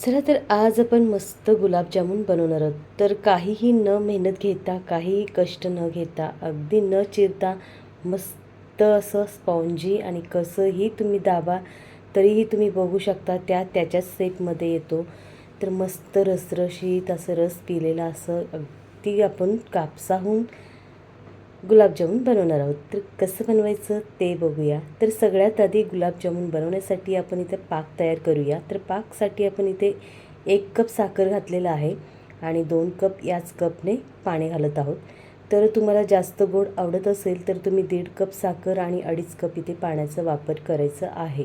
चला तर आज आपण मस्त गुलाबजामुन बनवणार आहोत. तर काहीही न मेहनत घेता काहीही कष्ट न घेता अगदी न चिरता मस्त असं स्पॉन्जी आणि कसंही तुम्ही दाबा तरीही तुम्ही बघू शकता त्या त्याच्याच सेपमध्ये येतो. तर मस्त रसरशीत असं रस पिलेला असं अगदी आपण कापसाहून गुलाबजामुन बनवणार आहोत. तर कसं बनवायचं ते बघूया. तर सगळ्यात आधी गुलाबजामुन बनवण्यासाठी आपण इथे पाक तयार करूया. तर पाकसाठी आपण इथे एक कप साखर घातलेला आहे आणि दोन कप याच कपने पाणी घालत आहोत. तर तुम्हाला जास्त गोड आवडत असेल तर तुम्ही दीड कप साखर आणि अडीच कप इथे पाण्याचा वापर करायचा आहे.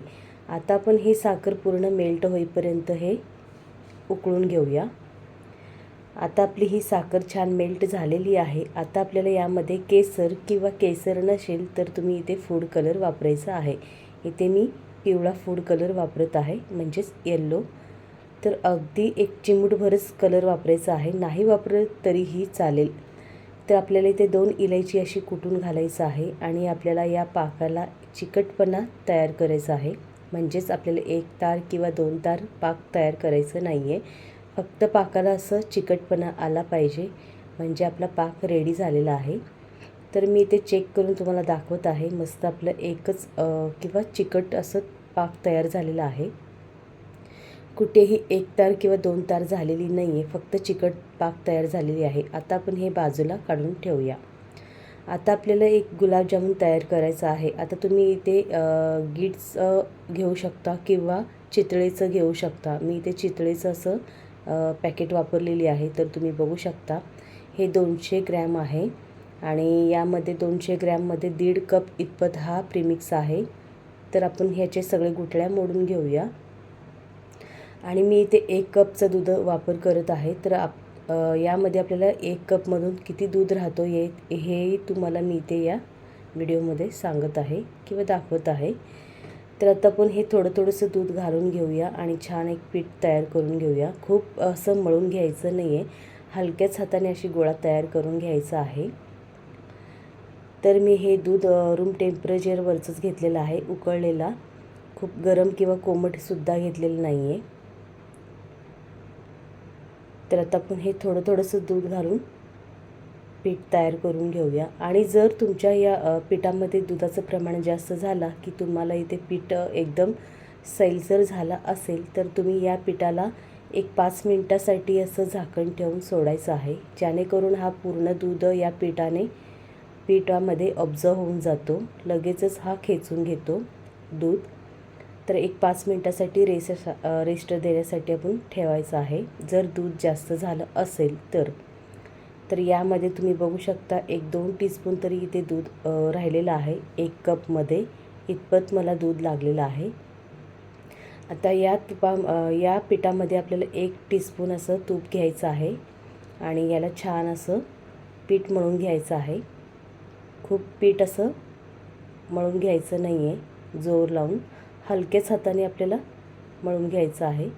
आता आपण ही साखर पूर्ण मेल्ट होईपर्यंत हे उकळून घेऊया. आता आपली ही साखर छान मेल्ट झालेली आहे. आता आपल्याला यामध्ये केसर किंवा केसर नसेल तर तुम्ही इथे फूड कलर वापरायचा आहे. इथे मी पिवळा फूड कलर वापरत आहे म्हणजेच येल्लो तर अगदी एक चिमूटभरच कलर वापरायचा आहे. नाही वापरत तरीही चालेल. तर आपल्याला इथे दोन इलायची अशी कुटून घालायचं आहे आणि आपल्याला या पाकाला चिकटपणा तयार करायचा आहे. म्हणजेच आपल्याला एक तार किंवा दोन तार पाक तयार करायचं नाही आहे फक्त पाकाला असं चिकटपणा आला पाहिजे म्हणजे आपला पाक रेडी झालेला आहे. तर मी ते चेक करून तुम्हाला दाखवत आहे मस्त आपलं एकच किंवा चिकट असं पाक तयार झालेला आहे. कुठेही एक तार किंवा दोन तार झालेली नाही आहे फक्त चिकट पाक तयार झालेली आहे. आता आपण हे बाजूला काढून ठेवूया. आता आपल्याला एक गुलाबजामुन तयार करायचं आहे. आता तुम्ही इथे गीट्स घेऊ शकता किंवा चितळेचं घेऊ शकता. मी इथे चितळेचं असं पॅकेट वापरलेली आहे तर तुम्ही बघू शकता. हे दोनशे ग्रॅम आहे आणि यामध्ये दोनशे ग्रॅममध्ये दीड कप इतपत हा प्रीमिक्स आहे. तर आपण ह्याचे सगळे गुठळ्या मोडून घेऊया. आणि मी इथे एक कपचं दूध वापर करत आहे. तर आप यामध्ये आपल्याला एक कपमधून किती दूध राहतो हे हेही तुम्हाला मी इथे या व्हिडिओमध्ये सांगत आहे किंवा दाखवत आहे. तर आता आपण हे थोडं थोडंसं दूध घालून घेऊया आणि छान एक पीठ तयार करून घेऊया. खूप असं मळून घ्यायचं नाही आहे हलक्याच हाताने अशी गोळा तयार करून घ्यायचा आहे. तर मी हे दूध रूम टेम्परेचरवरचंच घेतलेलं आहे उकळलेला. खूप गरम किंवा कोमटसुद्धा घेतलेलं नाही आहे तर आता आपण हे थोडं थोडंसं दूध घालून पीठ तयार करून घेऊया. आणि जर तुमच्या या पिठामध्ये दुधाचं प्रमाण जास्त झाला की तुम्हाला इथे पीठ एकदम सैलसर झाला असेल तर तुम्ही या पिठाला एक पाच मिनटासाठी असं झाकण ठेवून सोडायचं आहे. जेणेकरून हा पूर्ण दूध या पिठाने पिठामध्ये ऑब्झर्व होऊन जातो. लगेचच हा खेचून घेतो दूध. तर एक पाच मिनटासाठी रेस रेस्ट देण्यासाठी आपण ठेवायचं आहे. जर दूध जास्त झालं असेल तर. तर यामध्ये तुम्ही बघू शकता एक दोन टीस्पून तरी इथे दूध राहिलेलं आहे. एक कपमध्ये इतपत मला दूध लागलेलं आहे. आता या तुपा या पिठामध्ये आपल्याला एक टीस्पून असं तूप घ्यायचं आहे आणि याला छान असं पीठ मळून घ्यायचं आहे. खूप पीठ असं मळून घ्यायचं नाही आहे जोर लावून. हलक्याच हाताने आपल्याला मळून घ्यायचं आहे.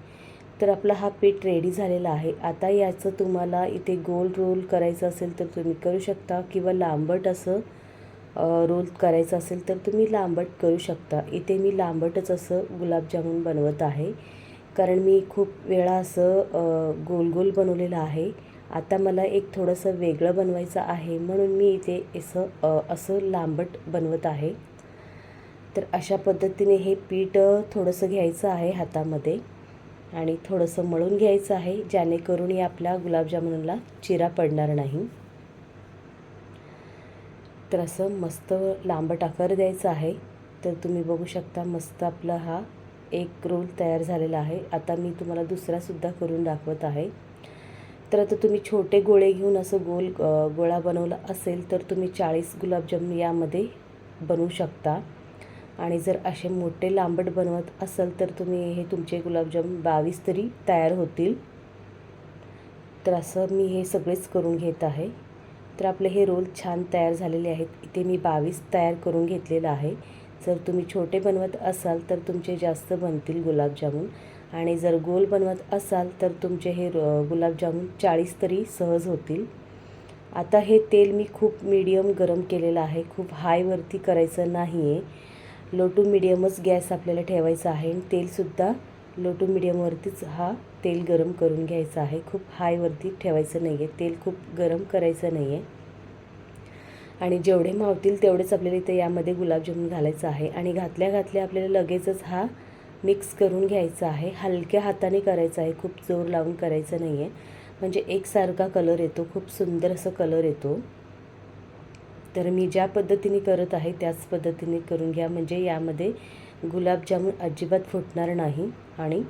तर आपला हा पीठ रेडी झालेला आहे. आता याचं तुम्हाला इथे गोल रोल करायचं असेल तर तुम्ही करू शकता किंवा लांबट असं रोल करायचं असेल तर तुम्ही लांबट करू शकता. इथे मी लांबटच असं गुलाबजामुन बनवत आहे. कारण मी खूप वेळा असं गोल गोल बनवलेलं आहे. आता मला एक थोडंसं वेगळं बनवायचं आहे म्हणून मी इथे असं असं लांबट बनवत आहे. तर अशा पद्धतीने हे पीठ थोडंसं घ्यायचं आहे हातामध्ये. आणि थोडंसं मळून घ्यायचं आहे जेणेकरून या आपल्या गुलाबजामुनला चिरा पडणार नाही. तर असं मस्त लांबट आकार द्यायचं आहे. तर तुम्ही बघू शकता मस्त आपला हा एक रोल तयार झालेला आहे. आता मी तुम्हाला दुसरासुद्धा करून दाखवत आहे. तर आता तुम्ही छोटे गोळे घेऊन असं गोल गोळा बनवला असेल तर तुम्ही चाळीस गुलाबजामुन यामध्ये बनवू शकता. आणि जर असे मोठे लांबट बनवत असाल तर तुम्ही हे तुमचे गुलाबजाम बावीस तरी तयार होतील. तर असं मी हे सगळेच करून घेत आहे. तर आपले हे रोल छान तयार झालेले आहेत. इथे मी बावीस तयार करून घेतलेलं आहे. जर तुम्ही छोटे बनवत असाल तर तुमचे जास्त बनतील गुलाबजामून. आणि जर गोल बनवत असाल तर तुमचे हे गुलाबजामून चाळीस तरी सहज होतील. आता हे तेल मी खूप मीडियम गरम केलेलं आहे. खूप हायवरती करायचं नाही आहे लो टू मिडियमच गॅस आपल्याला ठेवायचा आहे. आणि तेलसुद्धा लो टू मिडियमवरतीच हा तेल गरम करून घ्यायचा आहे. खूप हायवरती ठेवायचं नाही आहे तेल खूप गरम करायचं नाही आहे आणि जेवढे मावतील तेवढेच आपल्याला इथे यामध्ये गुलाबजामुन घालायचं आहे. आणि घातल्या घातल्या आपल्याला लगेचच हा मिक्स करून घ्यायचा आहे. हलक्या हाताने करायचा आहे. खूप जोर लावून करायचं नाही आहे म्हणजे एकसारखा कलर येतो. खूप सुंदर असं कलर येतो. तर मी ज्या पद्धतीने करत आहे त्याच पद्धतीने करून घ्या. म्हणजे यामध्ये गुलाबजामुन अजिबात फुटणार नाही आणि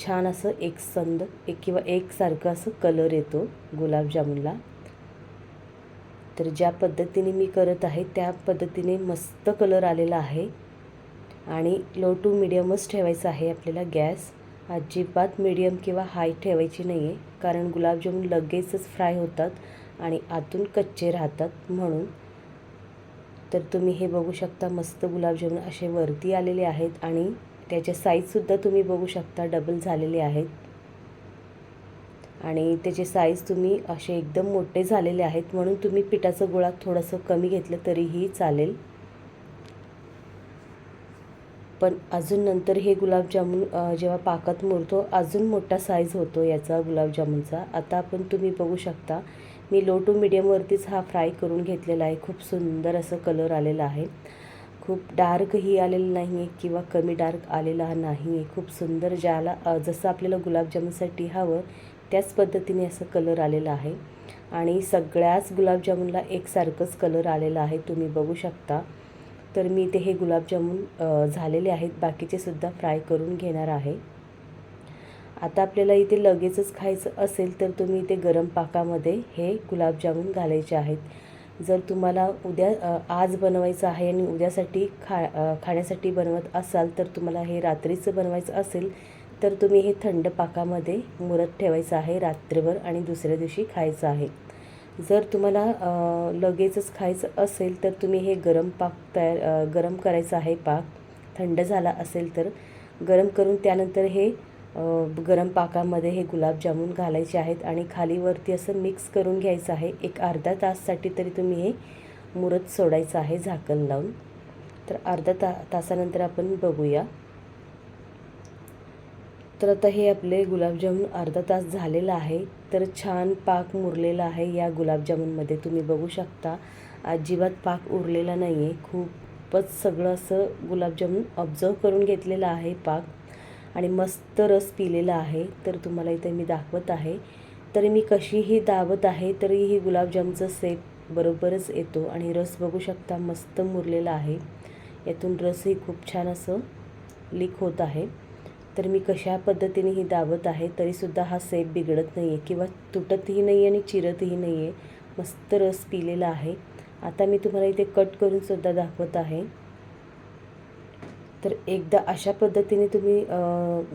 छान असं एक संद एक किंवा एकसारखं असं कलर येतो गुलाबजामुनला. तर ज्या पद्धतीने मी करत आहे त्या पद्धतीने मस्त कलर आलेला आहे. आणि लो टू मिडियमच ठेवायचा आहे आपल्याला गॅस. अजिबात मिडियम किंवा हाय ठेवायची नाही आहे कारण गुलाबजामुन लगेचच फ्राय होतात आणि आतून कच्चे राहतात म्हणून. तर तुम्ही हे बघू शकता मस्त गुलाबजामुन असे वरती आलेले आहेत आणि त्याचे साईजसुद्धा तुम्ही बघू शकता डबल झालेले आहेत. आणि त्याचे साईज तुम्ही असे एकदम मोठे झालेले आहेत म्हणून तुम्ही पिठाचं गोळा थोडंसं कमी घेतलं तरीही चालेल. पण अजून नंतर हे गुलाबजामुन जेव्हा पाकात मुरतो अजून मोठा साईज होतो याचा गुलाबजामुनचा. आता आपण तुम्ही बघू शकता मी लो टू मिडियमवरतीच हा फ्राय करून घेतलेला आहे. खूप सुंदर असं कलर आलेला आहे. खूप डार्कही आलेलं नाही आहे किंवा कमी डार्क आलेला नाही आहे खूप सुंदर ज्याला जसं आपल्याला गुलाबजामुनसाठी हवं त्याच पद्धतीने असं कलर आलेला आहे. आणि सगळ्याच गुलाबजामुनला एकसारखंच कलर आलेला आहे. तुम्ही बघू शकता. तर मी इथे हे गुलाबजामुन झालेले आहेत. बाकीचे सुद्धा फ्राय करून घेणार आहे. आता आपल्याला इथे लगेचच खायचं असेल तर तुम्ही इथे गरम पाकामध्ये हे गुलाबजामुन घालायचे आहेत. जर तुम्हाला उद्या आज बनवायचं आहे आणि उद्यासाठी खा खाण्यासाठी बनवत असाल तर तुम्हाला हे रात्रीचं बनवायचं असेल तर तुम्ही हे थंड पाकामध्ये मुरत ठेवायचं आहे रात्रभर आणि दुसऱ्या दिवशी खायचं आहे. जर तुम्हाला लगेचच खायचं असेल तर तुम्ही हे गरम पाक तयार गरम करायचं आहे पाक थंड झाला असेल तर गरम करून त्यानंतर हे गरम पाकामध्ये हे गुलाबजामुन घालायचे आहेत आणि खालीवरती असं मिक्स करून घ्यायचं आहे. एक अर्धा ताससाठी तरी तुम्ही हे मुरत सोडायचं आहे झाकण लावून. तर अर्धा ता तासानंतर आपण बघूया. तर आता हे आपले गुलाबजामुन अर्धा तास झालेलं आहे. तर छान पाक मुरलेला आहे या गुलाबजामुनमध्ये. तुम्ही बघू शकता अजिबात पाक उरलेला नाही आहे खूपच सगळं असं गुलाबजामुन ऑब्झर्व करून घेतलेलं आहे पाक. आणि मस्त रस पिलेला आहे तर तुम्हाला इथे मी दाखवत आहे. तरी मी कशीही दावत आहे तरी ही गुलाबजामचं सेप बरोबरच येतो आणि रस बघू शकता मस्त मुरलेला आहे. यातून रसही खूप छान असं लीक होत आहे. तर मी कशा पद्धतीने ही दावत आहे तरीसुद्धा हा सेप बिघडत नाही आहे किंवा तुटतही नाही आहे आणि चिरतही नाही आहे मस्त रस पिलेला आहे. आता मी तुम्हाला इथे कट करूनसुद्धा दाखवत आहे. तर एकदा अशा पद्धतीने तुम्ही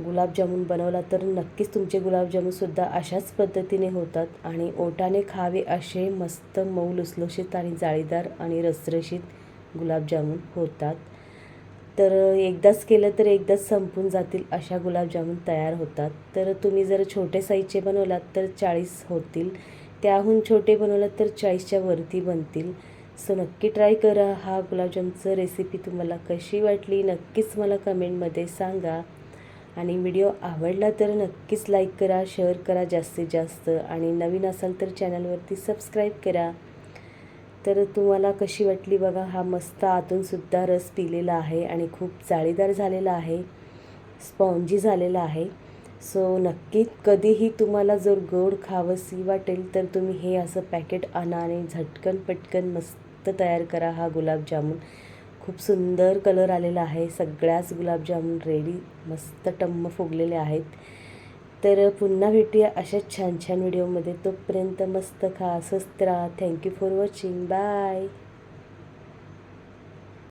गुलाबजामुन बनवला तर नक्कीच तुमचे गुलाबजामुनसुद्धा अशाच पद्धतीने होतात. आणि ओटाने खावे असे मस्त मऊ लुसलुशीत आणि जाळीदार आणि रसरशीत गुलाबजामुन होतात. तर एकदाच केलं तर एकदाच संपून जातील अशा गुलाबजामुन तयार होतात. तर तुम्ही जर छोटे साईजचे बनवलात तर चाळीस होतील. त्याहून छोटे बनवलात तर चाळीसच्या वरती बनतील. सो नक्की ट्राय करा हा गुलाबजामचं रेसिपी तुम्हाला कशी वाटली नक्कीच मला कमेंटमध्ये सांगा. आणि व्हिडिओ आवडला तर नक्कीच लाईक करा शेअर करा जास्तीत जास्त. आणि नवीन असाल तर चॅनलवरती सबस्क्राईब करा. तर तुम्हाला कशी वाटली बघा हा मस्त आतूनसुद्धा रस पिलेला आहे आणि खूप जाळीदार झालेला आहे. स्पॉन्जी झालेला आहे. सो नक्की कधीही तुम्हाला जर गोड खावंसी वाटेल तर तुम्ही हे असं पॅकेट आणा आणि झटकन पटकन मस्त फक्त तयार करा हा गुलाबजामुन. खूप सुंदर कलर आलेला आहे. सगळ्याच गुलाबजामुन रेडी मस्त टम्म फुगलेले आहेत. तर पुन्हा भेटूया अशाच छान छान व्हिडिओमध्ये तोपर्यंत मस्त खा स्वस्त राहा. Thank you for watching bye